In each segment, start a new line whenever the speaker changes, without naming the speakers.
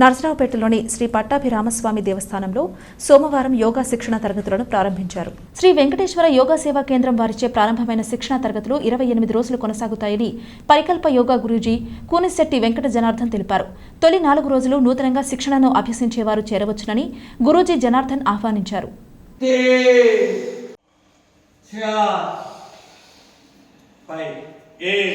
నరసరావుపేటలోని శ్రీ పట్టాభిరామస్వామి దేవస్థానంలో సోమవారం యోగా శిక్షణ తరగతులను ప్రారంభించారు. శ్రీ వెంకటేశ్వర యోగా సేవా కేంద్రం వారిచే ప్రారంభమైన శిక్షణ తరగతులు ఇరవై ఎనిమిది రోజులు కొనసాగుతాయని పరికల్ప యోగా గురూజీ కూనిశెట్టి వెంకట జనార్దన్ తెలిపారు. తొలి నాలుగు రోజులు నూతనంగా శిక్షణను అభ్యసించేవారు చేరవచ్చునని గురూజీ జనార్దన్ ఆహ్వానించారు.
Five,
eight,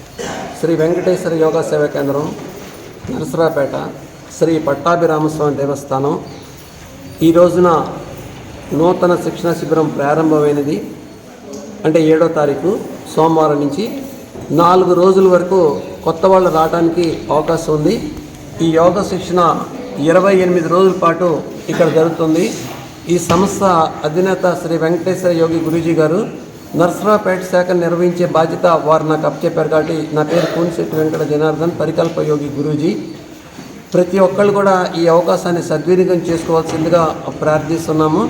శ్రీ వెంకటేశ్వర యోగా సేవా కేంద్రం నరసరాపేట శ్రీ పట్టాభిరామస్వామి దేవస్థానం. ఈ రోజున నూతన శిక్షణ శిబిరం ప్రారంభమైనది. అంటే ఏడో తారీఖు సోమవారం నుంచి నాలుగు రోజుల వరకు కొత్త వాళ్ళు రావడానికి అవకాశం ఉంది. ఈ యోగా శిక్షణ ఇరవై ఎనిమిది రోజుల పాటు ఇక్కడ జరుగుతుంది. ఈ సంస్థ అధినేత శ్రీ వెంకటేశ్వర యోగి గురూజీ గారు నర్సరాపేట శాఖ నిర్వహించే బాధ్యత వారు నాకు అప్పచెప్పారు కాబట్టి నా పేరు కూనిశెట్టి వెంకట జనార్దన్ పరికల్ప యోగి గురూజీ. ప్రతి ఒక్కళ్ళు కూడా ఈ అవకాశాన్ని సద్వినియోగం చేసుకోవాల్సిందిగా ప్రార్థిస్తున్నాము.